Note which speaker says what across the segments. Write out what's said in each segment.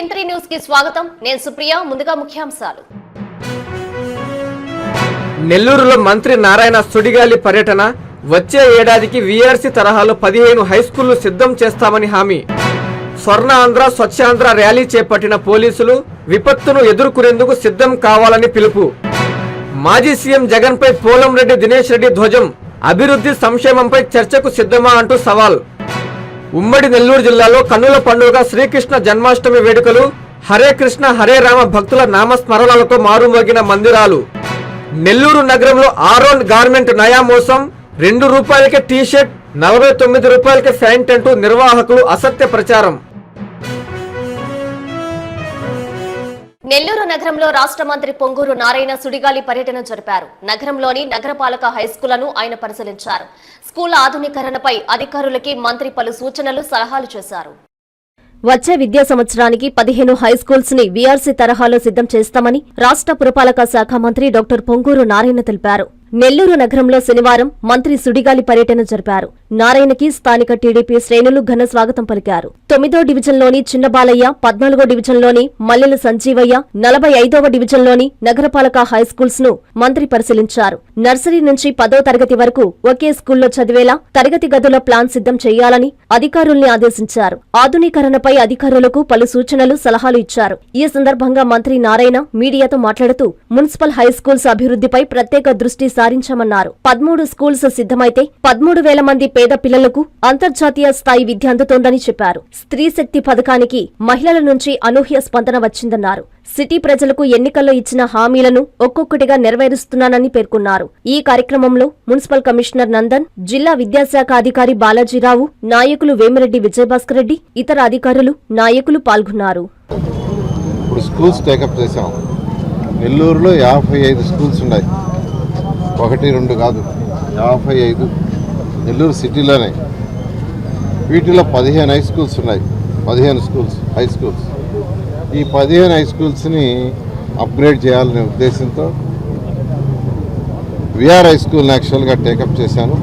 Speaker 1: ఎంత్రీ న్యూస్కి స్వాగతం. నేను సుప్రియ ముందుగా ముఖ్యాంశాలు.
Speaker 2: నెల్లూరులో మంత్రి నారాయణ సుడిగాలి పర్యటన. వచ్చే ఏడాదికి వీఆర్సీ తరహాలో పదిహేను హైస్కూళ్ళు సిద్ధం చేస్తామని హామీ. స్వర్ణ ఆంధ్ర స్వచ్ఛాంధ్ర ర్యాలీ చేపట్టిన పోలీసులు విపత్తును ఎదుర్కొనేందుకు సిద్ధం కావాలని పిలుపు. మాజీ సీఎం జగన్పై పోలంరెడ్డి దినేష్ రెడ్డి ధ్వజం. అభివృద్ధి సంక్షేమంపై చర్చకు సిద్ధమా అంటూ సవాల్. ఉమ్మడి నెల్లూరు జిల్లాలో కన్నుల పండుగ శ్రీకృష్ణ జన్మాష్టమి వేడుకలు హరే కృష్ణ హరే రామ భక్తుల నామస్మరణలతో మారుమోగిన మందిరాలు. నెల్లూరు నగరంలో ఆరోన్ గార్మెంట్ నయా మోసం రెండు రూపాయలకే టీ షర్ట్ నలభై తొమ్మిది రూపాయలకే ప్యాంట్ అంటూ నిర్వాహకులు అసత్య ప్రచారం.
Speaker 1: నెల్లూరు నగరంలో రాష్ట్ర మంత్రి పొంగూరు నారాయణ సుడిగాలి పర్యటన జరిపారు. నగరంలోని నగరపాలక హైస్కూళ్ళను ఆయన పరిశీలించారు. స్కూల్ ఆధునీకరణపై అధికారులకి మంత్రి పలు సూచనలు సలహాలు చేశారు. వచ్చే విద్యా సంవత్సరానికి పదిహేను హైస్కూల్స్ని వీఆర్సీ తరహాలో సిద్ధం చేస్తామని రాష్ట్ర పురపాలక శాఖ మంత్రి డాక్టర్ పొంగూరు నారాయణ తెలిపారు. నెల్లూరు నగరంలో శనివారం మంత్రి సుడిగాలి పర్యటన జరిపారు. నారాయణకి స్థానిక టీడీపీ శ్రేణులు ఘన స్వాగతం పలికారు. తొమ్మిదో డివిజన్లోని చిన్నబాలయ్య పద్నాలుగో డివిజన్లోని మల్లెల సంజీవయ్య నలభై ఐదవ డివిజన్లోని నగరపాలక హైస్కూల్స్ను మంత్రి పరిశీలించారు. నర్సరీ నుంచి పదో తరగతి వరకు ఒకే స్కూల్లో చదివేలా తరగతి గదుల ప్లాన్ సిద్ధం చేయాలని అధికారుల్ని ఆదేశించారు. ఆధునీకరణపై అధికారులకు పలు సూచనలు సలహాలు ఇచ్చారు. ఈ సందర్భంగా మంత్రి నారాయణ మీడియాతో మాట్లాడుతూ మున్సిపల్ హైస్కూల్స్ అభివృద్ధిపై ప్రత్యేక దృష్టి సాధించామన్నారు పదమూడు స్కూల్స్ సిద్ధమైతే పదమూడు వేల మంది పేద పిల్లలకు అంతర్జాతీయ స్థాయి విద్య అందుతోందని చెప్పారు. స్త్రీ శక్తి పథకానికి మహిళల నుంచి అనూహ్య స్పందన వచ్చిందన్నారు. సిటీ ప్రజలకు ఎన్నికల్లో ఇచ్చిన హామీలను ఒక్కొక్కటిగా నెరవేరుస్తున్నానని పేర్కొన్నారు. ఈ కార్యక్రమంలో మున్సిపల్ కమిషనర్ నందన్ జిల్లా విద్యాశాఖ అధికారి బాలాజీరావు నాయకులు వేమిరెడ్డి విజయభాస్కర్ రెడ్డి ఇతర అధికారులు నాయకులు పాల్గొన్నారు.
Speaker 3: ఇప్పుడు స్కూల్స్ టేకప్ నెల్లూరులో యాభై ఐదు స్కూల్స్ ఉన్నాయి. ఒకటి రెండు కాదు. యాభై ఐదు. నెల్లూరు సిటీలోనే. వీటిలో పదిహేను హై స్కూల్స్ ఉన్నాయి. పదిహేను స్కూల్స్ హై స్కూల్స్ ఈ పదిహేను హై స్కూల్స్ని అప్గ్రేడ్ చేయాలనే ఉద్దేశంతో విఆర్ హై స్కూల్ని యాక్చువల్గా టేకప్ చేశాను.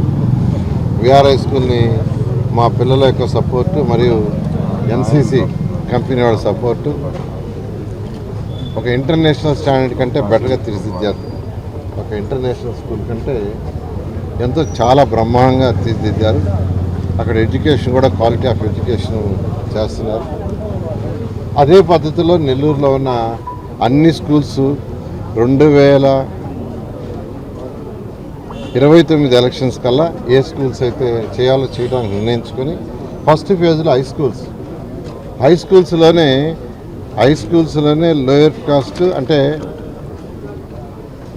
Speaker 3: విఆర్ హై స్కూల్ని మా పిల్లల యొక్క సపోర్టు మరియు ఎన్సీసీ కంపెనీ వాళ్ళ సపోర్టు ఒక ఇంటర్నేషనల్ స్టాండర్డ్ కంటే బెటర్గా తీర్చిదిద్దారు. ఒక ఇంటర్నేషనల్ స్కూల్ కంటే ఎంతో చాలా బ్రహ్మాండంగా తీర్చిదిద్దారు. అక్కడ ఎడ్యుకేషన్ కూడా క్వాలిటీ ఆఫ్ ఎడ్యుకేషన్ చేస్తున్నారు. అదే పద్ధతిలో నెల్లూరులో ఉన్న అన్ని స్కూల్స్ రెండు వేల ఇరవై తొమ్మిది ఎలక్షన్స్ కల్లా ఏ స్కూల్స్ అయితే చేయాలో చేయడానికి నిర్ణయించుకొని ఫస్ట్ ఫేజ్లో హై స్కూల్స్. హై స్కూల్స్లోనే హై స్కూల్స్లోనే లోయర్ కాస్ట్ అంటే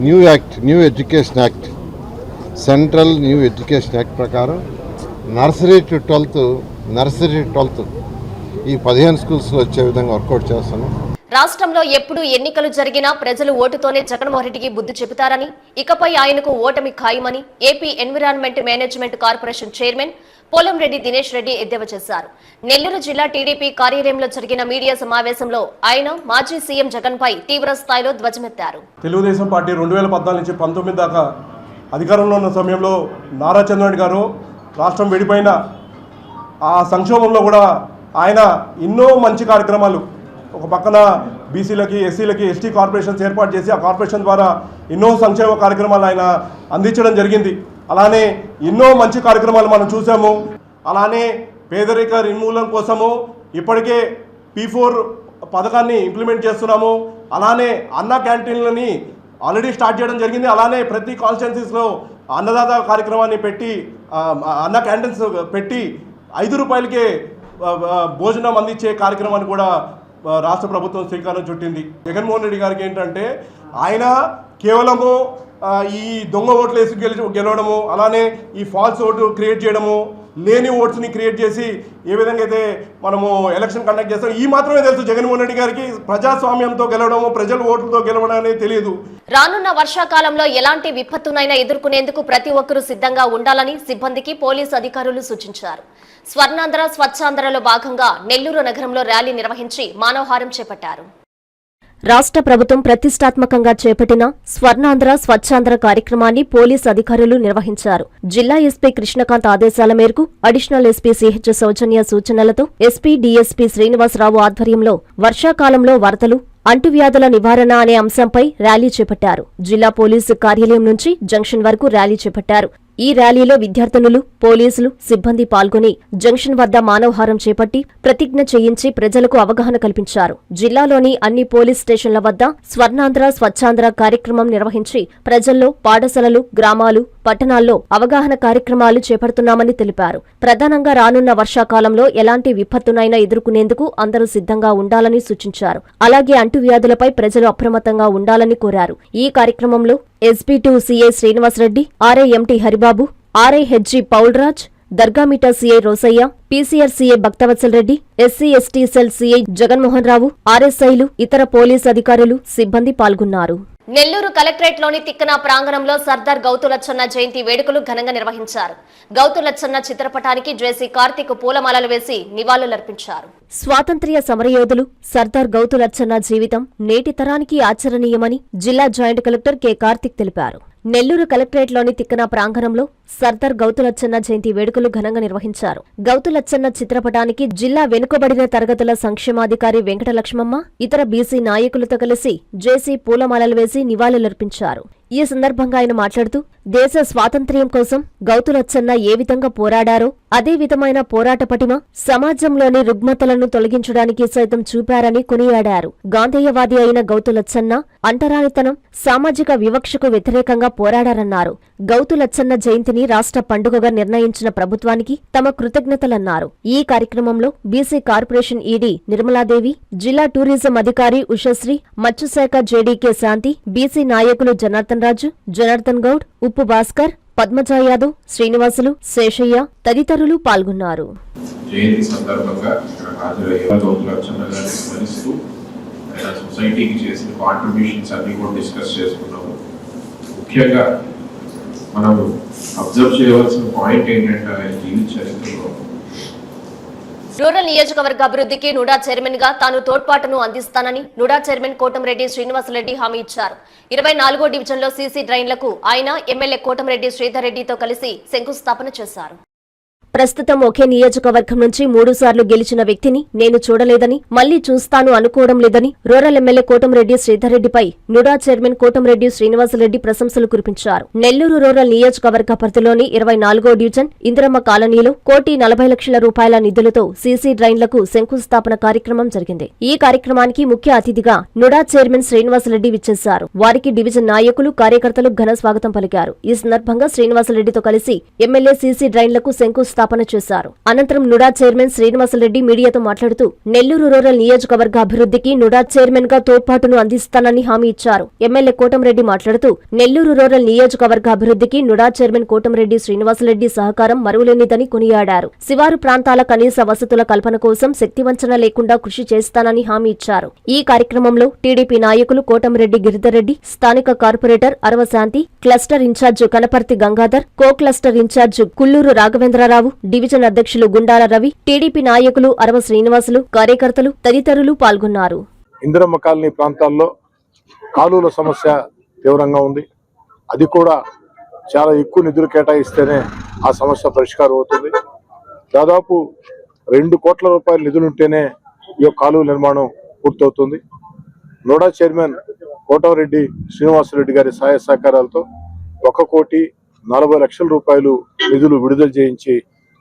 Speaker 3: new act new education act central new education act ప్రకారం nursery to twelfth nursery to twelfth ఈ పదిహేను స్కూల్స్లో వచ్చే విధంగా వర్కౌట్ చేస్తాను
Speaker 1: రాష్ట్రంలో ఎప్పుడు ఎన్నికలు జరిగినా ప్రజలు ఓటుతోనే జగన్మోహన్ రెడ్డికి బుద్ధి చెబుతారని ఇకపై ఆయనకు ఓటమి ఖాయమని AP environment management corporation chairman Polamreddy Dinesh Reddy ఎద్దేవా చేశారు. నెల్లూరు జిల్లా టీడీపీ కార్యాలయంలో జరిగిన మీడియా సమావేశంలో ఆయన మాజీ సీఎం జగన్ పై తీవ్ర స్థాయిలో ధ్వజమెత్తారు.
Speaker 4: తెలుగుదేశం పార్టీ రెండు వేల పద్నాలుగు నుంచి పంతొమ్మిది దాకా అధికారంలో ఉన్న సమయంలో నారా చంద్రబాబు గారు రాష్ట్రం విడిపోయిన ఆ సంక్షోభంలో కూడా ఆయన ఎన్నో మంచి కార్యక్రమాలు ఒక పక్కన బీసీలకి ఎస్సీలకి ఎస్టీ కార్పొరేషన్స్ ఏర్పాటు చేసి ఆ కార్పొరేషన్ ద్వారా ఎన్నో సంక్షేమ కార్యక్రమాలు ఆయన అందించడం జరిగింది. అలానే ఎన్నో మంచి కార్యక్రమాలు మనం చూసాము. అలానే పేదరిక నిర్మూలన కోసము ఇప్పటికే పీ ఫోర్ పథకాన్ని ఇంప్లిమెంట్ చేస్తున్నాము. అలానే అన్న క్యాంటీన్లని ఆల్రెడీ స్టార్ట్ చేయడం జరిగింది. అలానే ప్రతి కాన్స్టిట్యున్సీస్లో అన్నదాత కార్యక్రమాన్ని పెట్టి అన్న క్యాంటీన్స్ పెట్టి ఐదు రూపాయలకే భోజనం అందించే కార్యక్రమాన్ని కూడా రాష్ట్ర ప్రభుత్వం శ్రీకారం చుట్టింది. జగన్మోహన్ రెడ్డి గారికి ఏంటంటే ఆయన కేవలము ఈ దొంగ ఓట్లు వేసి గెలవడము అలానే ఈ ఫాల్స్ ఓటు క్రియేట్ చేయడము లేని ఓట్స్ని క్రియేట్ చేసి ఏ విధంగా అయితే మనము ఎలక్షన్ కండక్ట్ చేస్తాం ఈ మాత్రమే తెలుసు జగన్మోహన్ రెడ్డి గారికి ప్రజాస్వామ్యంతో గెలవడము ప్రజల ఓట్లతో గెలవడం అనేది తెలియదు
Speaker 1: రానున్న వర్షాకాలంలో ఎలాంటి విపత్తునైనా ఎదుర్కొనేందుకు ప్రతి ఒక్కరూ సిద్ధంగా ఉండాలని సిబ్బందికి పోలీసు అధికారులు సూచించారు. స్వర్ణాంధ్ర స్వచ్ఛాంధ్రలో భాగంగా నెల్లూరు నగరంలో ర్యాలీ నిర్వహించి మానవహారం చేపట్టారు. రాష్ట్ర ప్రభుత్వం ప్రతిష్టాత్మకంగా చేపట్టిన స్వర్ణాంధ్ర స్వచ్ఛాంధ్ర కార్యక్రమాన్ని పోలీసు అధికారులు నిర్వహించారు. జిల్లా ఎస్పీ కృష్ణకాంత్ ఆదేశాల మేరకు అడిషనల్ ఎస్పీ సిహెచ్ సౌజన్య సూచనలతో ఎస్పీ డీఎస్పీ శ్రీనివాసరావు ఆధ్వర్యంలో వర్షాకాలంలో వరదలు అంటువ్యాధుల నివారణ అనే అంశంపై ర్యాలీ చేపట్టారు. జిల్లా పోలీసు కార్యాలయం నుంచి జంక్షన్ వరకు ర్యాలీ చేపట్టారు. ఈ ర్యాలీలో విద్యార్థినులు పోలీసులు సిబ్బంది పాల్గొని జంక్షన్ వద్ద మానవహారం చేపట్టి ప్రతిజ్ఞ చేయించి ప్రజలకు అవగాహన కల్పించారు. జిల్లాలోని అన్ని పోలీస్ స్టేషన్ల వద్ద స్వర్ణాంధ్ర స్వచ్ఛాంధ్ర కార్యక్రమం నిర్వహించి ప్రజల్లో పాఠశాలలు గ్రామాలు పట్టణాల్లో అవగాహన కార్యక్రమాలు చేపడుతున్నామని తెలిపారు. ప్రధానంగా రానున్న వర్షాకాలంలో ఎలాంటి విపత్తునైనా ఎదుర్కొనేందుకు అందరూ సిద్ధంగా ఉండాలని సూచించారు. అలాగే అంటువ్యాధులపై ప్రజలు అప్రమత్తంగా ఉండాలని కోరారు. ఈ కార్యక్రమంలో SP to CA Srinivasareddy RIMT Haribabu RIHG Paulraj Dargamitta CI Rosaiah PCR CI Bhaktavatsal Reddy SC ST cell CI Jaganmohan Rao ఆర్ఎస్ఐలు ఇతర పోలీసు అధికారులు సిబ్బంది పాల్గొన్నారు. నెల్లూరు కలెక్టరేట్లోని తిక్కన ప్రాంగణంలో సర్దార్ గౌతులచ్చన్న జయంతి వేడుకలు ఘనంగా నిర్వహించారు. గౌతులచ్చన్న చిత్రపటానికి జేసీ కార్తీక్ పూలమాలలు వేసి నివాళులర్పించారు. స్వాతంత్ర్య సమరయోధులు సర్దార్ గౌతులచ్చన్న జీవితం నేటి తరానికి ఆచరణీయమని జిల్లా జాయింట్ కలెక్టర్ కె కార్తిక్ తెలిపారు. నెల్లూరు కలెక్టరేట్లోని తిక్కన ప్రాంగణంలో సర్దార్ గౌతులచ్చన్న జయంతి వేడుకలు ఘనంగా నిర్వహించారు. గౌతులచ్చన్న చిత్రపటానికి జిల్లా వెనుకబడిన తరగతుల సంక్షేమాధికారి వెంకటలక్ష్మమ్మ ఇతర బీసీ నాయకులతో కలిసి జేసీ పూలమాలలు వేసి నివాళులర్పించారు. ఈ సందర్భంగా ఆయన మాట్లాడుతూ దేశ స్వాతంత్ర్యం కోసం గౌతులచ్చన్న ఏ విధంగా పోరాడారో అదే విధమైన పోరాట పటిమ సమాజంలోని రుగ్మతలను తొలగించడానికి సైతం చూపారని కొనియాడారు. గాంధేయవాది అయిన గౌతులచ్చన్న అంటరానితనం సామాజిక వివక్షకు వ్యతిరేకంగా పోరాడారన్నారు. గౌతులచ్చన్న జయంతిని రాష్ట్ర పండుగగా నిర్ణయించిన ప్రభుత్వానికి తమ కృతజ్ఞతలన్నారు. ఈ కార్యక్రమంలో బీసీ కార్పొరేషన్ ఈడీ నిర్మలాదేవి జిల్లా టూరిజం అధికారి ఉషశ్రీ మత్స్యశాఖ జేడీకే శాంతి బీసీ నాయకులు జనార్దన్ రాజు జనార్దన్ గౌడ్ ఉప్పు భాస్కర్ పద్మజా యాదవ్ శ్రీనివాసులు శేషయ్య తదితరులు పాల్గొన్నారు.
Speaker 5: జయంతి సందర్భంగా ఇక్కడ హాజరయ్యే స్మరిస్తూ సొసైటీకి చేసిన కాంట్రిబ్యూషన్స్ అన్ని కూడా డిస్కస్ చేసుకున్నాము. ముఖ్యంగా మనం అబ్జర్వ్ చేయవలసిన పాయింట్ ఏంటంటే ఆయన జీవిత చరిత్రలో
Speaker 1: రూరల్ నియోజకవర్గ అభివృద్ధికి నుడా చైర్మన్గా తాను తోడ్పాటును అందిస్తానని నుడా చైర్మన్ కోటంరెడ్డి శ్రీనివాసరెడ్డి హామీ ఇచ్చారు. ఇరవై నాలుగో డివిజన్లో సీసీ డ్రైన్లకు ఆయన ఎమ్మెల్యే కోటంరెడ్డి శ్రీధర్ రెడ్డితో కలిసి శంకుస్థాపన చేశారు. ప్రస్తుతం ఒకే నియోజకవర్గం నుంచి మూడుసార్లు గెలిచిన వ్యక్తిని నేను చూడలేదని మళ్ళీ చూస్తాను అనుకోవడం లేదని రూరల్ ఎమ్మెల్యే కోటంరెడ్డి శ్రీధర్రెడ్డిపై నుడా చైర్మన్ కోటంరెడ్డి శ్రీనివాసరెడ్డి ప్రశంసలు కురిపించారు. నెల్లూరు రూరల్ నియోజకవర్గ పరిధిలోని ఇరవై నాలుగో డివిజన్ ఇందిరమ్మ కాలనీలో కోటి నలభై లక్షల రూపాయల నిధులతో సీసీ డ్రైన్లకు శంకుస్థాపన కార్యక్రమం జరిగింది. ఈ కార్యక్రమానికి ముఖ్య అతిథిగా నుడా చైర్మన్ శ్రీనివాసరెడ్డి విచ్చేశారు. వారికి డివిజన్ నాయకులు కార్యకర్తలు ఘన స్వాగతం పలికారు. ఈ సందర్భంగా శ్రీనివాసరెడ్డితో కలిసి ఎమ్మెల్యే సీసీ డ్రైన్లకు శంకుస్థాపన చేశారు. అనంతరం నుడా చైర్మన్ శ్రీనివాసరెడ్డి మీడియాతో మాట్లాడుతూ నెల్లూరు రూరల్ నియోజకవర్గ అభివృద్ధికి నుడా చైర్మన్గా తోడ్పాటును అందిస్తానని హామీ ఇచ్చారు. ఎమ్మెల్యే కోటంరెడ్డి మాట్లాడుతూ నెల్లూరు రూరల్ నియోజకవర్గ అభివృద్ధికి నుడా చైర్మన్ కోటంరెడ్డి శ్రీనివాసరెడ్డి సహకారం మరువలేనిదని కొనియాడారు. శివారు ప్రాంతాల కనీస వసతుల కల్పన కోసం శక్తివంచన లేకుండా కృషి చేస్తానని హామీ ఇచ్చారు. ఈ కార్యక్రమంలో టీడీపీ నాయకులు కోటంరెడ్డి గిరిధరెడ్డి స్థానిక corporator Aravashanthi cluster incharge Kanaparthi Gangadhar co cluster incharge Kulluru Raghavendrarao division అధ్యక్షులు గుండాల రవి టీడీపీ నాయకులు అరవ శ్రీనివాసులు కార్యకర్తలు తదితరులు పాల్గొన్నారు.
Speaker 6: ఇందిరమ్మ కాలనీ ప్రాంతాల్లో కాలువల సమస్య తీవ్రంగా ఉంది. అది కూడా చాలా ఎక్కువ నిధులు కేటాయిస్తేనే ఆ సమస్య పరిష్కారం అవుతుంది. దాదాపు రెండు కోట్ల రూపాయల నిధులు ఉంటేనే ఈ యొక్క కాలువ నిర్మాణం పూర్తవుతుంది. నోడా చైర్మన్ కోటవరెడ్డి శ్రీనివాసరెడ్డి గారి సహాయ సహకారాలతో ఒక కోటి నలభై లక్షల రూపాయలు నిధులు విడుదల చేయించి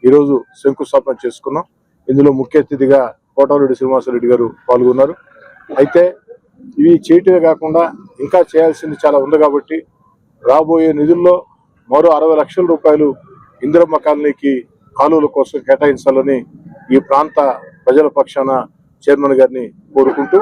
Speaker 6: ఈరోజు శంకుస్థాపన చేసుకున్నాం. ఇందులో ముఖ్య అతిథిగా కోటమిరెడ్డి శ్రీనివాసరెడ్డి గారు పాల్గొన్నారు. అయితే ఇవి చేయటమే కాకుండా ఇంకా చేయాల్సింది చాలా ఉంది కాబట్టి రాబోయే నిధుల్లో మరో అరవై లక్షల రూపాయలు ఇందిరమ్మ కాలనీకి కాలువల కోసం కేటాయించాలని ఈ ప్రాంత ప్రజల పక్షాన చైర్మన్ గారిని కోరుకుంటూ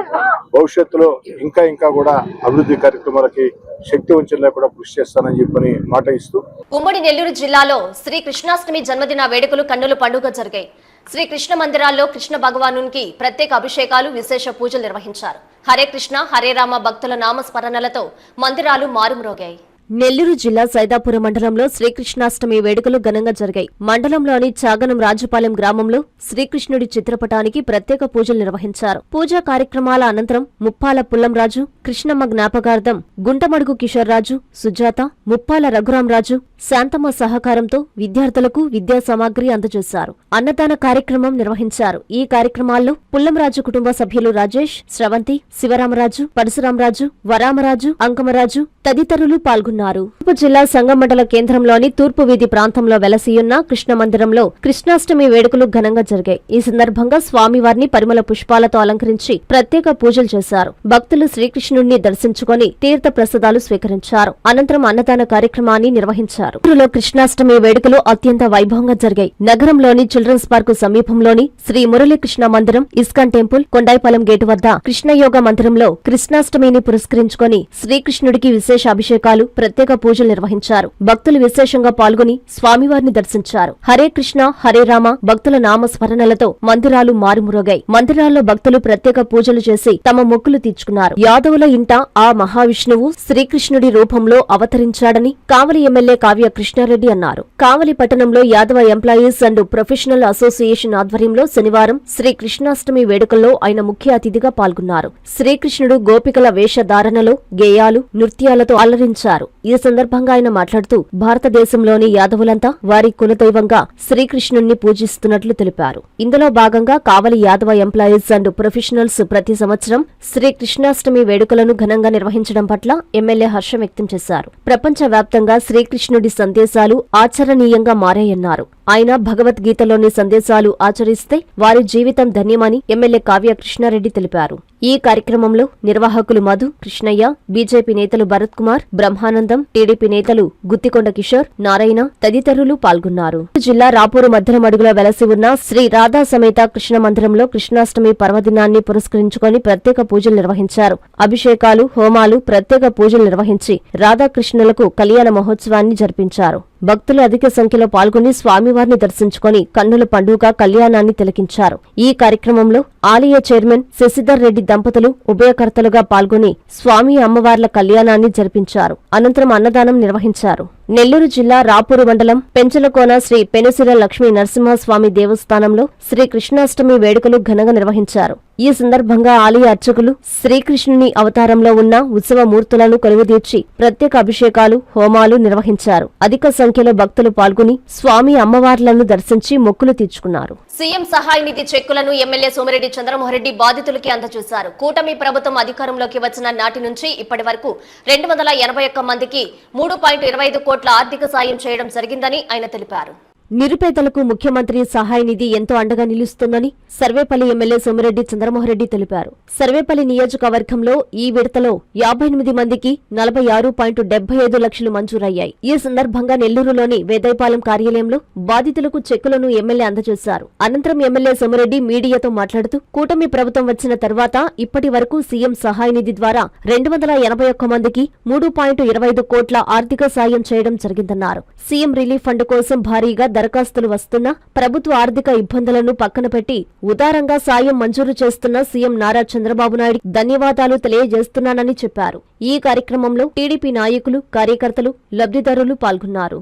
Speaker 6: భవిష్యత్తులో ఇంకా ఇంకా కూడా అభివృద్ధి కార్యక్రమాలకి శక్తి వంచన కూడా కృషి చేస్తానని చెప్పని మాట ఇస్తూ
Speaker 1: ఉమ్మడి నెల్లూరు జిల్లాలో శ్రీ కృష్ణాష్టమి జన్మదిన వేడుకలు కన్నుల పండుగ జరిగాయి. శ్రీ కృష్ణ మందిరాల్లో కృష్ణ భగవానునికి ప్రత్యేక అభిషేకాలు విశేష పూజలు నిర్వహించారు. హరే కృష్ణ హరే రామ భక్తుల నామస్మరణలతో మందిరాలు మారుమ్రోగాయి. నెల్లూరు జిల్లా సైదాపురం మండలంలో శ్రీకృష్ణాష్టమి వేడుకలు ఘనంగా జరిగాయి. మండలంలోని చాగనం రాజుపాలెం గ్రామంలో శ్రీకృష్ణుడి చిత్రపటానికి ప్రత్యేక పూజలు నిర్వహించారు. పూజా కార్యక్రమాల అనంతరం ముప్పాల పుల్లంరాజు కృష్ణమ్మ జ్ఞాపకార్థం గుంటమడుగు కిషోర్రాజు సుజాత ముప్పాల రఘురాంరాజు శాంతమ్మ సహకారంతో విద్యార్థులకు విద్యా సామాగ్రి అందజేశారు. అన్నదాన కార్యక్రమం నిర్వహించారు. ఈ కార్యక్రమాల్లో పుల్లంరాజు కుటుంబ సభ్యులు రాజేష్ స్రవంతి శివరామరాజు పరశురామరాజు వరామరాజు అంకమరాజు తదితరులు పాల్గొన్నారు. తూర్పు జిల్లా సంగమండల కేంద్రంలోని తూర్పు వీధి ప్రాంతంలో వెలసియున్న కృష్ణ మందిరంలో కృష్ణాష్టమి వేడుకలు ఘనంగా జరిగాయి. ఈ సందర్భంగా స్వామివారిని పరిమళ పుష్పాలతో అలంకరించి ప్రత్యేక పూజలు చేశారు. భక్తులు శ్రీకృష్ణుడిని దర్శించుకొని తీర్థ ప్రసాదాలు స్వీకరించారు. అనంతరం అన్నదాన కార్యక్రమాన్ని నిర్వహించారు. ఊరులో కృష్ణాష్టమి వేడుకలు అత్యంత వైభవంగా జరిగాయి. నగరంలోని చిల్డ్రన్స్ పార్కు సమీపంలోని శ్రీ మురళీకృష్ణ మందిరం ఇస్కాన్ టెంపుల్ కొండాయిపాలెం గేటు వద్ద కృష్ణయోగ మందిరంలో కృష్ణాష్టమిని పురస్కరించుకొని శ్రీకృష్ణుడికి విశేష అభిషేకాలు ప్రత్యేక పూజలు నిర్వహించారు. భక్తులు విశేషంగా పాల్గొని స్వామివారిని దర్శించారు. హరే కృష్ణ హరే రామ భక్తుల నామ స్మరణలతో మందిరాలు మారుమురోగాయి. మందిరాల్లో భక్తులు ప్రత్యేక పూజలు చేసి తమ మొక్కులు తీర్చుకున్నారు. యాదవుల ఇంట ఆ మహావిష్ణువు శ్రీకృష్ణుడి రూపంలో అవతరించాడని కావలి ఎమ్మెల్యే కావ్య కృష్ణారెడ్డి అన్నారు. కావలి పట్టణంలో Yadava employees and professional association ఆధ్వర్యంలో శనివారం శ్రీకృష్ణాష్టమి వేడుకల్లో ఆయన ముఖ్య అతిథిగా పాల్గొన్నారు. శ్రీకృష్ణుడు గోపికల వేషధారణలో గేయాలు నృత్యాలతో అలరించారు. ఈ సందర్భంగా ఆయన మాట్లాడుతూ భారతదేశంలోని యాదవులంతా వారి కులదైవంగా శ్రీకృష్ణుణ్ణి పూజిస్తున్నట్లు తెలిపారు. ఇందులో భాగంగా Kavali Yadava employees and professionals ప్రతి సంవత్సరం శ్రీకృష్ణాష్టమి వేడుకలను ఘనంగా నిర్వహించడం పట్ల ఎమ్మెల్యే హర్షం వ్యక్తం చేశారు. ప్రపంచ వ్యాప్తంగా శ్రీకృష్ణుడి సందేశాలు ఆచరణీయంగా మారాయన్నారు. ఆయన భగవద్గీతలోని సందేశాలు ఆచరిస్తే వారి జీవితం ధన్యమని ఎమ్మెల్యే కావ్య కృష్ణారెడ్డి తెలిపారు. ఈ కార్యక్రమంలో నిర్వాహకులు మధు కృష్ణయ్య బీజేపీ నేతలు భరత్ కుమార్ బ్రహ్మానందం టీడీపీ నేతలు గుత్తికొండ కిషోర్ నారాయణ తదితరులు పాల్గొన్నారు. జిల్లా రాపూరు మధ్యన మడుగులో వెలసి ఉన్న శ్రీ రాధా సమేత కృష్ణ మందిరంలో కృష్ణాష్టమి పర్వదినాన్ని పురస్కరించుకొని ప్రత్యేక పూజలు నిర్వహించారు. అభిషేకాలు హోమాలు ప్రత్యేక పూజలు నిర్వహించి రాధాకృష్ణులకు కళ్యాణ మహోత్సవాన్ని జరిపించారు. భక్తులు అధిక సంఖ్యలో పాల్గొని స్వామివారిని దర్శించుకొని కన్నుల పండుగ కళ్యాణాన్ని తిలకించారు. ఈ కార్యక్రమంలో ఆలయ చైర్మన్ శశిధర్ రెడ్డి దంపతులు ఉభయకర్తలుగా పాల్గొని స్వామి అమ్మవార్ల కళ్యాణాన్ని జరిపించారు. అనంతరం అన్నదానం నిర్వహించారు. నెల్లూరు జిల్లా రాపూరు మండలం పెంచలకోన శ్రీ పెనుసిర లక్ష్మీ నరసింహస్వామి దేవస్థానంలో శ్రీ కృష్ణాష్టమి వేడుకలు ఘనంగా నిర్వహించారు. ఈ సందర్భంగా ఆలయ అర్చకులు శ్రీకృష్ణుని అవతారంలో ఉన్న ఉత్సవ మూర్తులను కొలువుదీర్చి ప్రత్యేక అభిషేకాలు హోమాలు నిర్వహించారు. అధిక సంఖ్యలో భక్తులు పాల్గొని స్వామి అమ్మవార్లను దర్శించి మొక్కులు తీర్చుకున్నారు. సీఎం సహాయ నిధి చెక్కులను ఎమ్మెల్యే సోమిరెడ్డి చంద్రమోహన్రెడ్డి బాధితులకి అందజేశారు. కూటమి ప్రభుత్వం అధికారంలోకి వచ్చిన నాటి నుంచి ఇప్పటి వరకు రెండు వందల ఎనభై ఒక్క మందికి మూడు పాయింట్ ఇరవై ఐదు కోట్ల ఆర్థిక సాయం చేయడం జరిగిందని ఆయన తెలిపారు. నిరుపేదలకు ముఖ్యమంత్రి సహాయ నిధి ఎంతో అండగా నిలుస్తుందని సర్వేపల్లి ఎమ్మెల్యే సోమిరెడ్డి చంద్రమోహన్రెడ్డి తెలిపారు. సర్వేపల్లి నియోజకవర్గంలో ఈ విడతలో యాభై ఎనిమిది మందికి నలభై ఆరు పాయింట్ డెబ్బై ఐదు లక్షలు మంజూరయ్యాయి. ఈ సందర్భంగా నెల్లూరులోని వేదైపాలెం కార్యాలయంలో బాధితులకు చెక్కులను ఎమ్మెల్యే అందజేశారు. అనంతరం ఎమ్మెల్యే సోమిరెడ్డి మీడియాతో మాట్లాడుతూ కూటమి ప్రభుత్వం వచ్చిన తర్వాత ఇప్పటి వరకు సీఎం సహాయ నిధి ద్వారా రెండు వందల ఎనభై ఒక్క మందికి మూడు పాయింట్ ఇరవై ఐదు కోట్ల ఆర్థిక సాయం చేయడం జరిగిందన్నారు. సీఎం రిలీఫ్ ఫండ్ కోసం భారీగా దరఖాస్తులు వస్తున్నా ప్రభుత్వ ఆర్థిక ఇబ్బందులను పక్కన పెట్టి ఉదారంగా సాయం మంజూరు చేస్తున్న సీఎం నారా చంద్రబాబు నాయుడు ధన్యవాదాలు తెలియజేస్తున్నానని చెప్పారు. ఈ కార్యక్రమంలో టీడీపీ నాయకులు కార్యకర్తలు లబ్ధిదారులు పాల్గొన్నారు.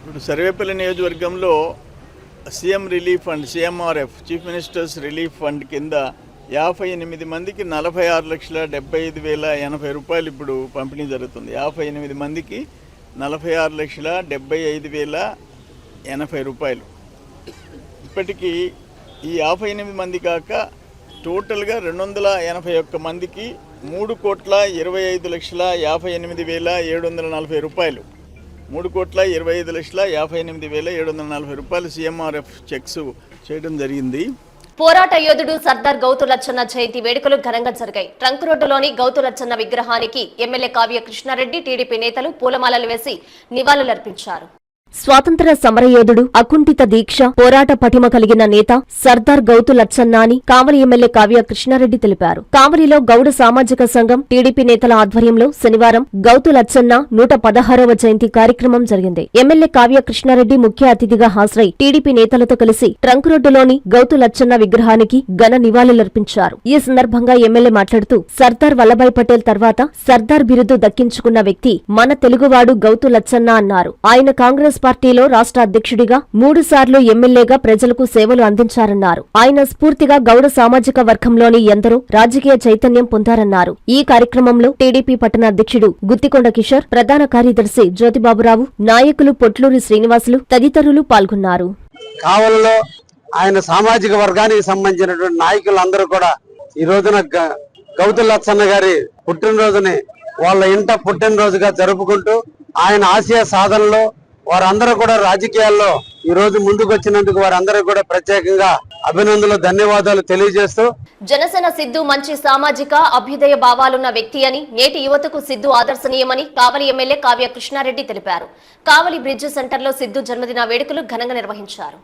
Speaker 7: ఇప్పుడు సర్వేపల్లి నియోజకవర్గంలో CM relief fund CMRF chief ministers relief fund కింద యాభై ఎనిమిది మందికి నలభై ఆరు లక్షల డెబ్బై ఐదు వేల ఎనభై రూపాయలు ఇప్పుడు పంపిణీ జరుగుతుంది. యాభై ఎనిమిది మందికి నలభై ఆరు లక్షల డెబ్బై ఐదు వేల ఎనభై రూపాయలు. ఇప్పటికీ ఈ యాభై ఎనిమిది మంది కాక టోటల్గా రెండు వందల ఎనభై ఒక్క మందికి మూడు కోట్ల ఇరవై ఐదు లక్షల యాభై ఎనిమిది వేల ఏడు వందల నలభై రూపాయలు. మూడు కోట్ల ఇరవై ఐదు లక్షల యాభై ఎనిమిది వేల ఏడు వందల నలభై రూపాయలు సీఎంఆర్ఎఫ్ చెక్స్ చేయడం జరిగింది.
Speaker 1: పోరాట యోధుడు సర్దార్ గౌతు లచ్చన్న జయంతి వేడుకలు ఘనంగా జరిగాయి. ట్రంక్ రోడ్డులోని గౌతు లచ్చన్న విగ్రహానికి ఎమ్మెల్యే కావ్య కృష్ణారెడ్డి టీడీపీ నేతలు పూలమాలలు వేసి నివాళులర్పించారు. స్వాతంత్ర సమరయోధుడు అకుంఠిత దీక్ష పోరాట పటిమ కలిగిన నేత సర్దార్ గౌతు లచ్చన్న అని కావలి ఎమ్మెల్యే కావ్య కృష్ణారెడ్డి తెలిపారు. కావలిలో గౌడ సామాజిక సంఘం టీడీపీ నేతల ఆధ్వర్యంలో శనివారం గౌతు లచ్చన్న నూట పదహారవ జయంతి కార్యక్రమం జరిగింది. ఎమ్మెల్యే కావ్య కృష్ణారెడ్డి ముఖ్య అతిథిగా హాజరై టీడీపీ నేతలతో కలిసి ట్రంక్ రోడ్డులోని గౌతు లచ్చన్న విగ్రహానికి ఘన నివాళులర్పించారు. ఈ సందర్భంగా ఎమ్మెల్యే మాట్లాడుతూ సర్దార్ వల్లభాయ్ పటేల్ తర్వాత సర్దార్ బిరుదు దక్కించుకున్న వ్యక్తి మన తెలుగువాడు గౌతు లచ్చన్న అన్నారు. ఆయన కాంగ్రెస్ పార్టీలో రాష్ట్ర అధ్యక్షుడిగా మూడు సార్లు ఎమ్మెల్యేగా ప్రజలకు సేవలు అందించారన్నారు. ఆయన స్ఫూర్తిగా గౌడ సామాజిక వర్గంలోని ఎందరో రాజకీయ చైతన్యం పొందారన్నారు. ఈ కార్యక్రమంలో టీడీపీ పట్టణ అధ్యక్షుడు గుత్తికొండ కిషోర్ ప్రధాన కార్యదర్శి జ్యోతిబాబురావు నాయకులు పొట్లూరి శ్రీనివాసులు తదితరులు పాల్గొన్నారు.
Speaker 8: కావలలో ఆయన సామాజిక వర్గానికి సంబంధించినటువంటి నాయకులందరూ కూడా ఈ రోజున గ- గౌతు లచ్చన్న గారి పుట్టినరోజుని వాళ్ళ ఇంట పుట్టినరోజుగా జరుపుకుంటూ ఆయన ఆశయ సాధనలో వారందరూ కూడా రాజకీయాల్లో ఈ రోజు ముందుకు వచ్చినందుకు వారందరూ కూడా ప్రత్యేకంగా అభినందనలు ధన్యవాదాలు తెలియజేస్తూ
Speaker 1: జనసేన సిద్ధు మంచి సామాజిక అభ్యుదయ భావాలున్న వ్యక్తి అని నేటి యువతకు సిద్ధు ఆదర్శనీయమని కావలి ఎమ్మెల్యే కావ్య కృష్ణారెడ్డి తెలిపారు. కావలి బ్రిడ్జ్ సెంటర్లో సిద్ధు జన్మదిన వేడుకలు ఘనంగా నిర్వహించారు.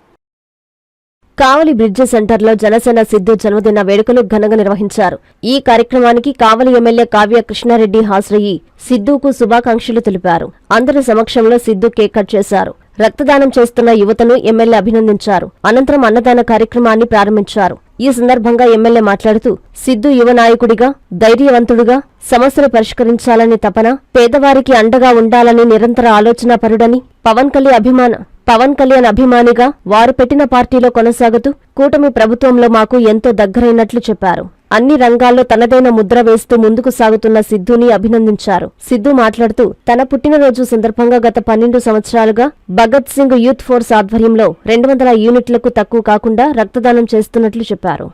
Speaker 1: కావలి బ్రిడ్జ్ సెంటర్లో జనసేన సిద్ధు జన్మదిన వేడుకలు ఘనంగా నిర్వహించారు. ఈ కార్యక్రమానికి కావలి ఎమ్మెల్యే కావ్య కృష్ణారెడ్డి హాజరయ్యి సిద్ధుకు శుభాకాంక్షలు తెలిపారు. అందరి సమక్షంలో సిద్ధు కేక్ కట్ చేశారు. రక్తదానం చేస్తున్న యువతను ఎమ్మెల్యే అభినందించారు. అనంతరం అన్నదాన కార్యక్రమాన్ని ప్రారంభించారు. ఈ సందర్భంగా ఎమ్మెల్యే మాట్లాడుతూ సిద్ధు యువ నాయకుడిగా ధైర్యవంతుడుగా సమస్యలు పరిష్కరించాలని తపన పేదవారికి అండగా ఉండాలని నిరంతర ఆలోచన పరుడని పవన్ కళ్యాణ్ అభిమాన పవన్ కళ్యాణ్ అభిమానిగా వారు పెట్టిన పార్టీలో కొనసాగుతూ కూటమి ప్రభుత్వంలో మాకు ఎంతో దగ్గరైనట్లు చెప్పారు. అన్ని రంగాల్లో తనదైన ముద్ర వేస్తూ ముందుకు సాగుతున్న సిద్ధుని అభినందించారు. సిద్ధు మాట్లాడుతూ తన పుట్టినరోజు సందర్భంగా గత పన్నెండు సంవత్సరాలుగా భగత్ సింగ్ యూత్ ఫోర్స్ ఆధ్వర్యంలో రెండు వందల యూనిట్లకు తక్కువ కాకుండా రక్తదానం చేస్తున్నట్లు చెప్పారు.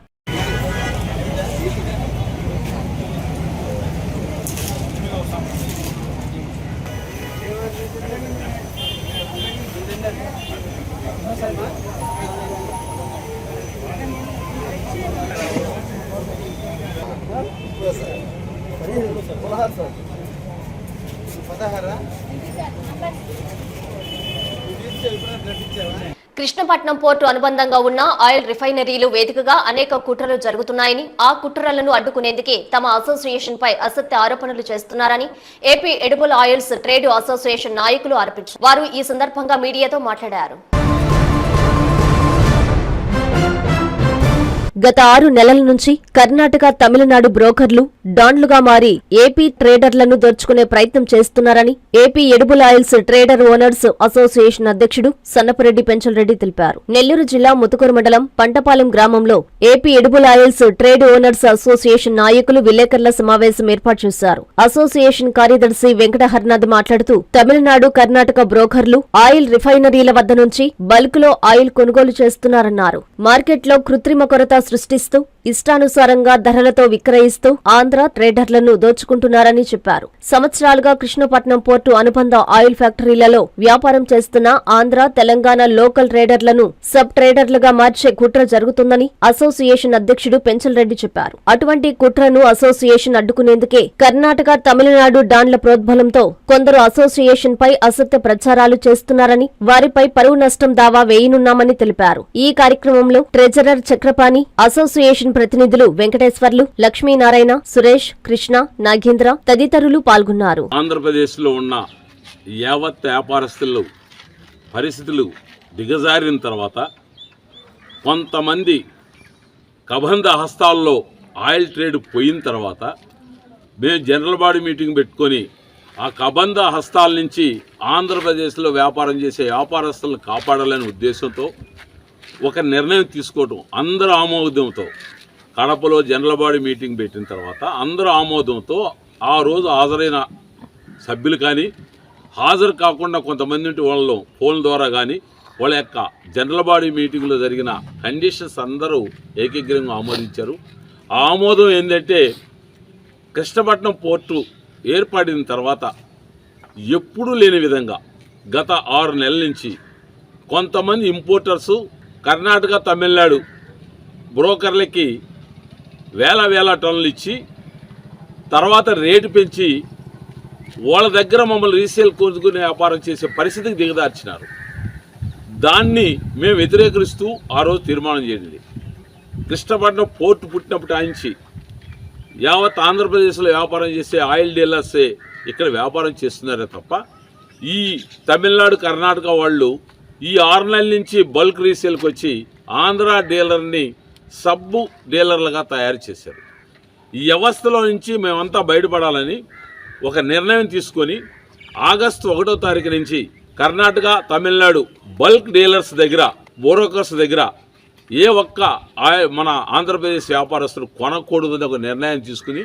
Speaker 1: కృష్ణపట్నం పోర్టు అనుబంధంగా ఉన్న ఆయిల్ రిఫైనరీలు వేదికగా అనేక కుట్రలు జరుగుతున్నాయని ఆ కుట్రలను అడ్డుకునేందుకే తమ అసోసియేషన్ పై అసత్య ఆరోపణలు చేస్తున్నారని AP edible oils trade association నాయకులు ఆరోపించారు వారు ఈ సందర్భంగా మీడియాతో మాట్లాడారు. గత ఆరు నెలల నుంచి కర్ణాటక తమిళనాడు బ్రోకర్లు డాన్లుగా మారి ఏపీ ట్రేడర్లను దోచుకునే ప్రయత్నం చేస్తున్నారని AP edible oils trader owners association అధ్యక్షుడు సన్నపరెడ్డి పెంచలరెడ్డి తెలిపారు. నెల్లూరు జిల్లా ముతుకూరు మండలం పంటపాలెం గ్రామంలో AP edible oils trade owners association నాయకులు విలేకరుల సమావేశం ఏర్పాటు చేశారు. అసోసియేషన్ కార్యదర్శి వెంకట హర్నాథ్ మాట్లాడుతూ తమిళనాడు కర్ణాటక బ్రోకర్లు ఆయిల్ రిఫైనరీల వద్ద నుంచి బల్క్లో ఆయిల్ కొనుగోలు చేస్తున్నారన్నారు. మార్కెట్లో కృత్రిమ కొరత సృష్టిస్తూ ఇష్టానుసారంగా ధరలతో విక్రయిస్తూ ఆంధ్ర ట్రేడర్లను దోచుకుంటున్నారని చెప్పారు. సంవత్సరాలుగా కృష్ణపట్నం పోర్టు అనుబంధ ఆయిల్ ఫ్యాక్టరీలలో వ్యాపారం చేస్తున్న ఆంధ్ర తెలంగాణ లోకల్ ట్రేడర్లను సబ్ ట్రేడర్లుగా మార్చే కుట్ర జరుగుతుందని అసోసియేషన్ అధ్యక్షుడు పెంచలరెడ్డి చెప్పారు. అటువంటి కుట్రను అసోసియేషన్ అడ్డుకునేందుకే కర్ణాటక తమిళనాడు డాన్ల ప్రోద్బలంతో కొందరు అసోసియేషన్ పై అసత్య ప్రచారాలు చేస్తున్నారని వారిపై పరువు నష్టం దావా వేయనున్నామని తెలిపారు. ఈ కార్యక్రమంలో ట్రెజరర్ చక్రపాణి అసోసియేషన్ ప్రతినిధులు వెంకటేశ్వర్లు లక్ష్మీనారాయణ సురేష్ కృష్ణ నాగేంద్ర తదితరులు పాల్గొన్నారు.
Speaker 9: ఆంధ్రప్రదేశ్లో ఉన్న యావత్ వ్యాపారస్తులు పరిస్థితులు దిగజారిన తర్వాత కొంతమంది కబంధ హస్తాల్లో ఆయిల్ ట్రేడ్ పోయిన తర్వాత మేము జనరల్ బాడీ మీటింగ్ పెట్టుకొని ఆ కబంధ హస్తాల నుంచి ఆంధ్రప్రదేశ్లో వ్యాపారం చేసే వ్యాపారస్తులను కాపాడాలనే ఉద్దేశంతో ఒక నిర్ణయం తీసుకోవటం అందరూ ఆమోదంతో కడపలో జనరల్ బాడీ మీటింగ్ పెట్టిన తర్వాత అందరూ ఆమోదంతో ఆ రోజు హాజరైన సభ్యులు కానీ హాజరు కాకుండా కొంతమంది ఉంటే ఫోన్ ద్వారా కానీ వాళ్ళ యొక్క జనరల్ బాడీ మీటింగ్లో జరిగిన కండిషన్స్ అందరూ ఏకగ్రీవంగా ఆమోదించారు. ఆ ఆమోదం ఏంటంటే కృష్ణపట్నం పోర్టు ఏర్పడిన తర్వాత ఎప్పుడూ లేని విధంగా గత ఆరు నెలల నుంచి కొంతమంది ఇంపోర్టర్సు కర్ణాటక తమిళనాడు బ్రోకర్లకి వేల వేల టన్నులు ఇచ్చి తర్వాత రేటు పెంచి వాళ్ళ దగ్గర మమ్మల్ని రీసేల్ కొనుక్కునే వ్యాపారం చేసే పరిస్థితికి దిగదార్చినారు. దాన్ని మేము వ్యతిరేకరిస్తూ ఆ రోజు తీర్మానం చేయండి. కృష్ణపట్నం పోర్టు పుట్టినప్పటి ఆయించి యావత్ ఆంధ్రప్రదేశ్లో వ్యాపారం చేసే ఆయిల్ డీలర్సే ఇక్కడ వ్యాపారం చేస్తున్నారే తప్ప ఈ తమిళనాడు కర్ణాటక వాళ్ళు ఈ ఆరు నెలల నుంచి బల్క్ రీసేల్కి వచ్చి ఆంధ్ర డీలర్ని సబ్బు డీలర్లుగా తయారు చేశారు. ఈ వ్యవస్థలో నుంచి మేమంతా బయటపడాలని ఒక నిర్ణయం తీసుకొని ఆగస్టు ఒకటో తారీఖు నుంచి కర్ణాటక తమిళనాడు బల్క్ డీలర్స్ దగ్గర బోరోకర్స్ దగ్గర ఏ ఒక్క ఆ- మన ఆంధ్రప్రదేశ్ వ్యాపారస్తులు కొనకూడదని ఒక నిర్ణయం తీసుకుని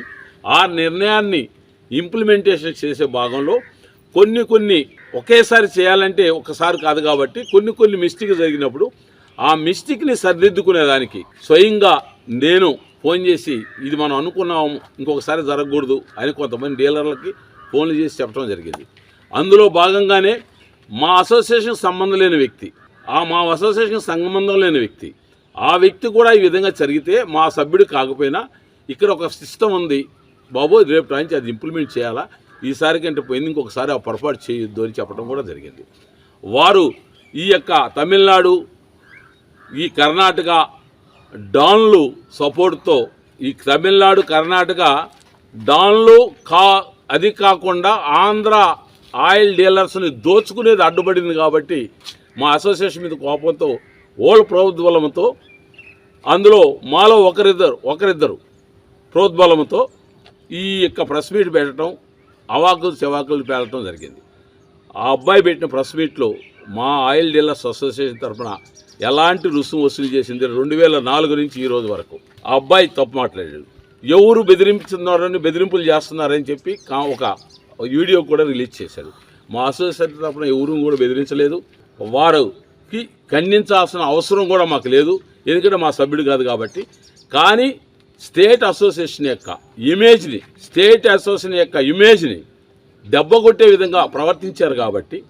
Speaker 9: ఆ నిర్ణయాన్ని ఇంప్లిమెంటేషన్ చేసే భాగంలో కొన్ని కొన్ని ఒకేసారి చేయాలంటే ఒకసారి కాదు కాబట్టి కొన్ని కొన్ని మిస్టేక్ జరిగినప్పుడు ఆ మిస్టేక్ని సరిదిద్దుకునేదానికి స్వయంగా నేను ఫోన్ చేసి ఇది మనం అనుకున్నాం ఇంకొకసారి జరగకూడదు అని కొంతమంది డీలర్లకి ఫోన్లు చేసి చెప్పడం జరిగింది. అందులో భాగంగానే మా అసోసియేషన్ సంబంధం లేని వ్యక్తి ఆ మా అసోసియేషన్ సంబంధం లేని వ్యక్తి ఆ వ్యక్తి కూడా ఈ విధంగా జరిగితే మా సభ్యుడు కాకపోయినా ఇక్కడ ఒక సిస్టమ్ ఉంది. బాబు రేపు నుంచి అది ఇంప్లిమెంట్ చేయాలా? ఈసారి కంటే పోయింది ఇంకొకసారి ఆ పొరపాటు చేయొద్దు అని చెప్పడం కూడా జరిగింది. వారు ఈ యొక్క తమిళనాడు ఈ కర్ణాటక డాన్లు సపోర్ట్తో ఈ తమిళనాడు కర్ణాటక డాన్లు కా అది కాకుండా ఆంధ్ర ఆయిల్ డీలర్స్ని దోచుకునేది అడ్డుపడింది కాబట్టి మా అసోసియేషన్ మీద కోపంతో ఓల్డ్ ప్రోద్బలంతో అందులో మాలో ఒకరిద్దరు ఒకరిద్దరు ప్రోద్బలంతో ఈ యొక్క ప్రెస్ మీట్ పెట్టడం అవాకులు చెవాకులు పేలటం జరిగింది. ఆ అబ్బాయి పెట్టిన ప్రెస్ మీట్లో మా ఆయిల్ డీలర్స్ అసోసియేషన్ తరఫున ఎలాంటి రుసుము వసూలు చేసింది రెండు వేల నాలుగు నుంచి ఈ రోజు వరకు. ఆ అబ్బాయి తప్పు మాట్లాడాడు. ఎవరు బెదిరింపుతున్నారని బెదిరింపులు చేస్తున్నారని చెప్పి కా- ఒక వీడియో కూడా రిలీజ్ చేశారు. మా అసోసియేషన్ తరఫున ఎవరు కూడా బెదిరించలేదు. వారికి ఖండించాల్సిన అవసరం కూడా మాకు లేదు. ఎందుకంటే మా సభ్యుడు కాదు కాబట్టి. కానీ స్టేట్ అసోసియేషన్ యొక్క ఇమేజ్ని స్టేట్ అసోసియేషన్ యొక్క ఇమేజ్ని దెబ్బ కొట్టే విధంగా ప్రవర్తించారు కాబట్టి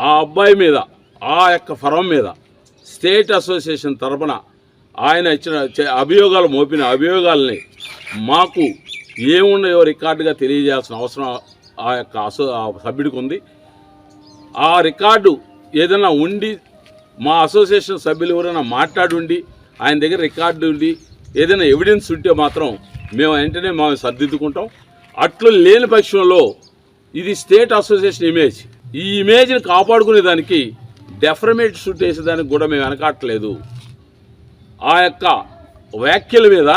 Speaker 9: ఆ అబ్బాయి మీద ఆ యొక్క ఫరం మీద స్టేట్ అసోసియేషన్ తరపున ఆయన ఇచ్చిన అభియోగాలు మోపిన అభియోగాల్ని మాకు ఏమున్నాయో రికార్డుగా తెలియజేయాల్సిన అవసరం ఆ యొక్క అసో ఆ సభ్యుడికి ఉంది. ఆ రికార్డు ఏదైనా ఉండి మా అసోసియేషన్ సభ్యులు ఎవరైనా మాట్లాడుండి ఆయన దగ్గర రికార్డు ఉండి ఏదైనా ఎవిడెన్స్ ఉంటే మాత్రం మేము వెంటనే మేము సర్దిద్దుకుంటాం. అట్లు లేని పక్షంలో ఇది స్టేట్ అసోసియేషన్ ఇమేజ్. ఈ ఇమేజ్ని కాపాడుకునే దానికి డెఫర్మేట్ షూట్ వేసేదానికి కూడా మేము వెనకాట్లేదు ఆ యొక్క వ్యాఖ్యల మీద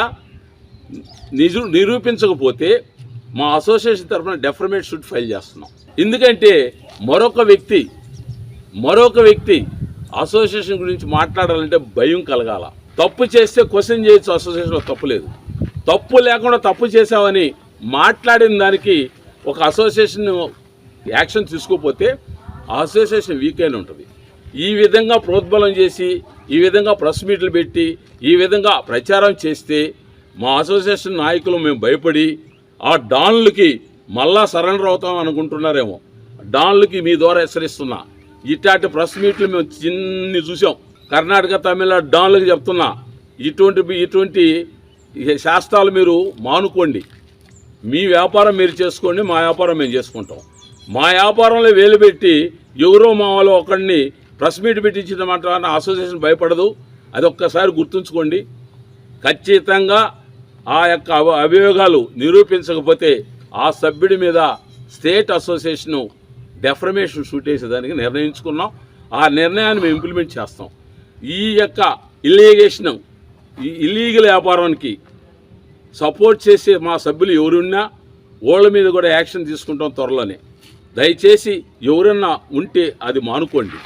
Speaker 9: నిజు నిరూపించకపోతే మా అసోసియేషన్ తరఫున డెఫర్మేట్ షూట్ ఫైల్ చేస్తున్నాం. ఎందుకంటే మరొక వ్యక్తి మరొక వ్యక్తి అసోసియేషన్ గురించి మాట్లాడాలంటే భయం కలగాల. తప్పు చేస్తే క్వశ్చన్ చేయొచ్చు అసోసియేషన్లో తప్పు లేదు. తప్పు లేకుండా తప్పు చేసామని మాట్లాడిన దానికి ఒక అసోసియేషన్ యాక్షన్ తీసుకోకపోతే అసోసియేషన్ వీక్ అయిన ఉంటుంది. ఈ విధంగా ప్రోద్బలం చేసి ఈ విధంగా ప్రెస్ మీట్లు పెట్టి ఈ విధంగా ప్రచారం చేస్తే మా అసోసియేషన్ నాయకులు మేము భయపడి ఆ డాన్లకి మళ్ళా సరెండర్ అవుతాం అనుకుంటున్నారేమో. డాన్లకి మీ ద్వారా హెచ్చరిస్తున్నా. ఇట్లాంటి ప్రెస్ మీట్లు మేము చిన్ని చూసాం. కర్ణాటక తమిళనాడు డాన్లకు చెప్తున్నా. ఇటువంటి ఇటువంటి శాస్త్రాలు మీరు మానుకోండి. మీ వ్యాపారం మీరు చేసుకోండి మా వ్యాపారం మేము చేసుకుంటాం. మా వ్యాపారంలో వేలు పెట్టి ఎవరో మా వాళ్ళు ఒకడిని ప్రెస్ మీట్ పెట్టించిన మాట అసోసియేషన్ భయపడదు. అది ఒక్కసారి గుర్తుంచుకోండి. ఖచ్చితంగా ఆ యొక్క అభియోగాలు నిరూపించకపోతే ఆ సభ్యుడి మీద స్టేట్ అసోసియేషను డెఫర్మేషన్ షూట్ వేసేదానికి నిర్ణయించుకున్నాం. ఆ నిర్ణయాన్ని మేము ఇంప్లిమెంట్ చేస్తాం. ఈ యొక్క ఇల్లీగేషన్ ఈ ఇల్లీగల్ వ్యాపారానికి సపోర్ట్ చేసే మా సభ్యులు ఎవరున్నా వాళ్ళ మీద కూడా యాక్షన్ తీసుకుంటాం త్వరలోనే. దయచేసి ఎవరన్నా ఉంటే అది మానుకోండి.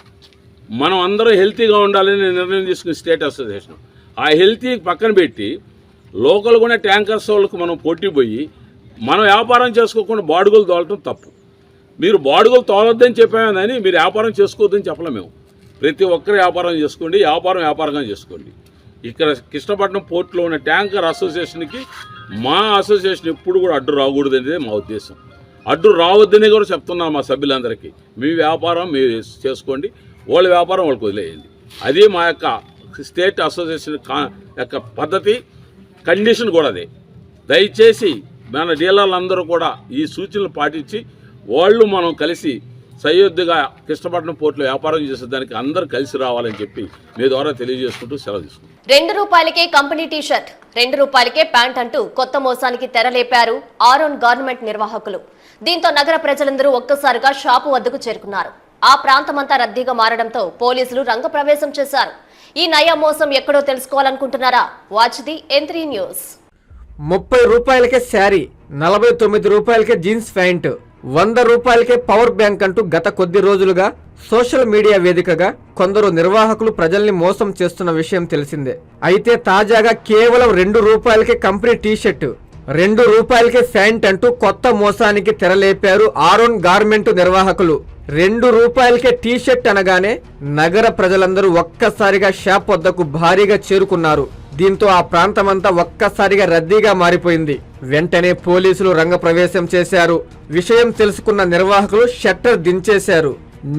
Speaker 9: మనం అందరం హెల్తీగా ఉండాలని నిర్ణయం తీసుకుని స్టేట్ అసోసియేషన్ ఆ హెల్తీ పక్కన పెట్టి లోకల్ కూడా ట్యాంకర్స్ వాళ్ళకు మనం పోటీ పోయి మనం వ్యాపారం చేసుకోకుండా బాడుగులు తోలటం తప్పు. మీరు బాడుగులు తోలొద్దని చెప్పామే కానీ మీరు వ్యాపారం చేసుకోవద్దని చెప్పలేము మేము. ప్రతి ఒక్కరు వ్యాపారం చేసుకోండి వ్యాపారం వ్యాపారంగా చేసుకోండి. ఇక్కడ కృష్ణపట్నం పోర్టులో ఉన్న ట్యాంకర్ అసోసియేషన్కి మా అసోసియేషన్ ఎప్పుడు కూడా అడ్డు రాకూడదు అనేది మా ఉద్దేశం. అడ్డు రావద్దని కూడా చెప్తున్నాం మా సభ్యులందరికీ. మీ వ్యాపారం మీరు చేసుకోండి. వాళ్ళ వ్యాపారం వాళ్ళకి వదిలేయండి. అది మా యొక్క స్టేట్ అసోసియేషన్ కా యొక్క పద్ధతి కండిషన్ కూడా అదే. దయచేసి మన డీలర్లందరూ కూడా ఈ సూచనలు పాటించి వాళ్ళు మనం కలిసి సయోధ్యగా కృష్ణపట్నం పోర్టులో వ్యాపారం చేసేదానికి అందరూ కలిసి రావాలని చెప్పి మీ ద్వారా తెలియజేసుకుంటూ సెలవు తీసుకుంటాం
Speaker 1: రెండు రూపాయలకే కంపెనీ టీషర్ట్ రెండు రూపాయలకే ప్యాంట్ అంటూ కొత్త మోసానికి తెరలేపారు ఆరోన్ గవర్నమెంట్ నిర్వాహకులు. దీంతో నగర ప్రజలందరూ ఒక్కసారిగా షాపు వద్దకు చేరుకున్నారు. ఆ ప్రాంతమంతా రద్దీగా మారడంతో పోలీసులు రంగప్రవేశం చేశారు. ఈ నయా మోసం ఎక్కడో తెలుసుకోవాలనుకుంటున్నారా? Watch the M three news
Speaker 2: ముప్పై రూపాయలకే శారీ నలభై తొమ్మిది రూపాయలకే జీన్స్ ప్యాంట్ వంద రూపాయలకే పవర్ బ్యాంక్ అంటూ గత కొద్ది రోజులుగా సోషల్ మీడియా వేదికగా కొందరు నిర్వాహకులు ప్రజల్ని మోసం చేస్తున్న విషయం తెలిసిందే. అయితే తాజాగా కేవలం రెండు రూపాయలకే కంపెనీ టీషర్ట్ రెండు రూపాయలకే ప్యాంట్ అంటూ కొత్త మోసానికి తెరలేపారు ఆరోన్ గార్మెంట్ నిర్వాహకులు. రెండు రూపాయలకే టీషర్ట్ అనగానే నగర ప్రజలందరూ ఒక్కసారిగా షాప్ వద్దకు భారీగా చేరుకున్నారు. దీంతో ఆ ప్రాంతమంతా ఒక్కసారిగా రద్దీగా మారిపోయింది. వెంటనే పోలీసులు రంగప్రవేశం చేశారు. విషయం తెలుసుకున్న నిర్వాహకులు షట్టర్ దించేశారు.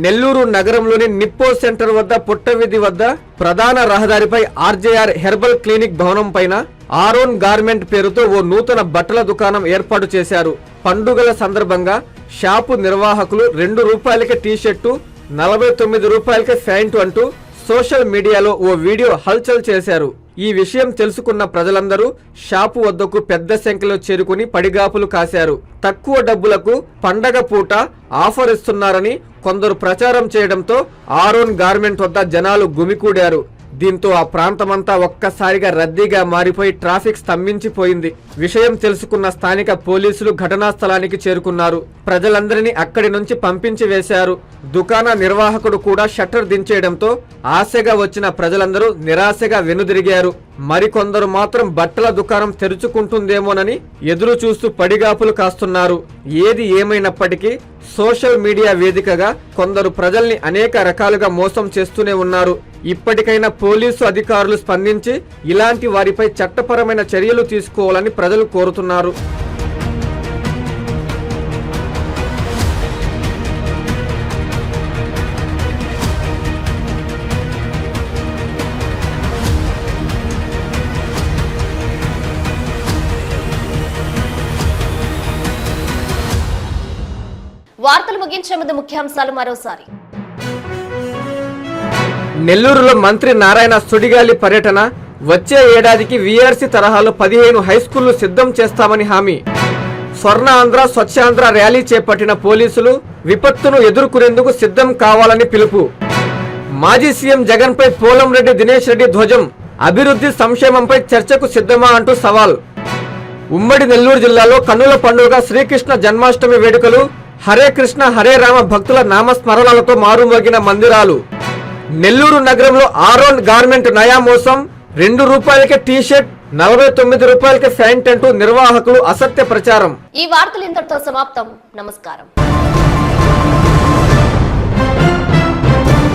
Speaker 2: నెల్లూరు నగరంలోని నిప్పో సెంటర్ వద్ద పుట్టవీధి వద్ద ప్రధాన రహదారిపై ఆర్జేఆర్ హెర్బల్ క్లినిక్ భవనం పైన ఆరోన్ గార్మెంట్ పేరుతో ఓ నూతన బట్టల దుకాణం ఏర్పాటు చేశారు. పండుగల సందర్భంగా షాపు నిర్వాహకులు రెండు రూపాయలకే టీషర్టు నలభై తొమ్మిది రూపాయలకే ప్యాంటు అంటూ సోషల్ మీడియాలో ఓ వీడియో హల్చల్ చేశారు. ఈ విషయం తెలుసుకున్న ప్రజలందరూ షాపు వద్దకు పెద్ద సంఖ్యలో చేరుకుని పడిగాపులు కాశారు. తక్కువ డబ్బులకు పండగ పూట ఆఫర్ ఇస్తున్నారని కొందరు ప్రచారం చేయడంతో ఆరోన్ గార్మెంట్ వద్ద జనాలు గుమికూడారు. దీంతో ఆ ప్రాంతమంతా ఒక్కసారిగా రద్దీగా మారిపోయి ట్రాఫిక్ స్తంభించిపోయింది. విషయం తెలుసుకున్న స్థానిక పోలీసులు ఘటనా స్థలానికి చేరుకున్నారు. ప్రజలందరినీ అక్కడి నుంచి పంపించి వేశారు. దుకాణ నిర్వాహకుడు కూడా షట్టర్ దించేయడంతో ఆశగా వచ్చిన ప్రజలందరూ నిరాశగా వెనుదిరిగారు. మరికొందరు మాత్రం బట్టల దుకాణం తెరుచుకుంటుందేమోనని ఎదురు చూస్తూ పడిగాపులు కాస్తున్నారు. ఏది ఏమైనప్పటికీ సోషల్ మీడియా వేదికగా కొందరు ప్రజల్ని అనేక రకాలుగా మోసం చేస్తూనే ఉన్నారు. ఇప్పటికైనా పోలీసు అధికారులు స్పందించి ఇలాంటి వారిపై చట్టపరమైన చర్యలు తీసుకోవాలని ప్రజలు కోరుతున్నారు.
Speaker 1: వార్తలు ముగించే ముందు ముఖ్యాంశాలు మరోసారి.
Speaker 2: నెల్లూరులో మంత్రి నారాయణ సుడిగాలి పర్యటన వచ్చే ఏడాదికి వీఆర్సీ తరహాలో పదిహేను హైస్కూళ్ళు సిద్ధం చేస్తామని హామీ. స్వర్ణ ఆంధ్ర స్వచ్ఛాంధ్ర ర్యాలీ చేపట్టిన పోలీసులు విపత్తును ఎదుర్కొనేందుకు సిద్ధం కావాలని పిలుపు. మాజీ సీఎం జగన్పై పోలంరెడ్డి దినేష్ రెడ్డి ధ్వజం. అభివృద్ధి సంక్షేమంపై చర్చకు సిద్ధమా అంటూ సవాల్. ఉమ్మడి నెల్లూరు జిల్లాలో కన్నుల పండుగ శ్రీకృష్ణ జన్మాష్టమి వేడుకలు హరే కృష్ణ హరే రామ భక్తుల నామస్మరణలతో మారుమోగిన మందిరాలు. నెల్లూరు నగరంలో ఆరోన్ గార్మెంట్ నయా మోసం రెండు రూపాయలకే టీ షర్ట్ నలభై తొమ్మిది రూపాయలకే ఫ్యాంట్ అంటూ నిర్వాహకులు అసత్య ప్రచారం.
Speaker 1: ఈ వార్తలు ఇంతటితో సమాప్తం. నమస్కారం.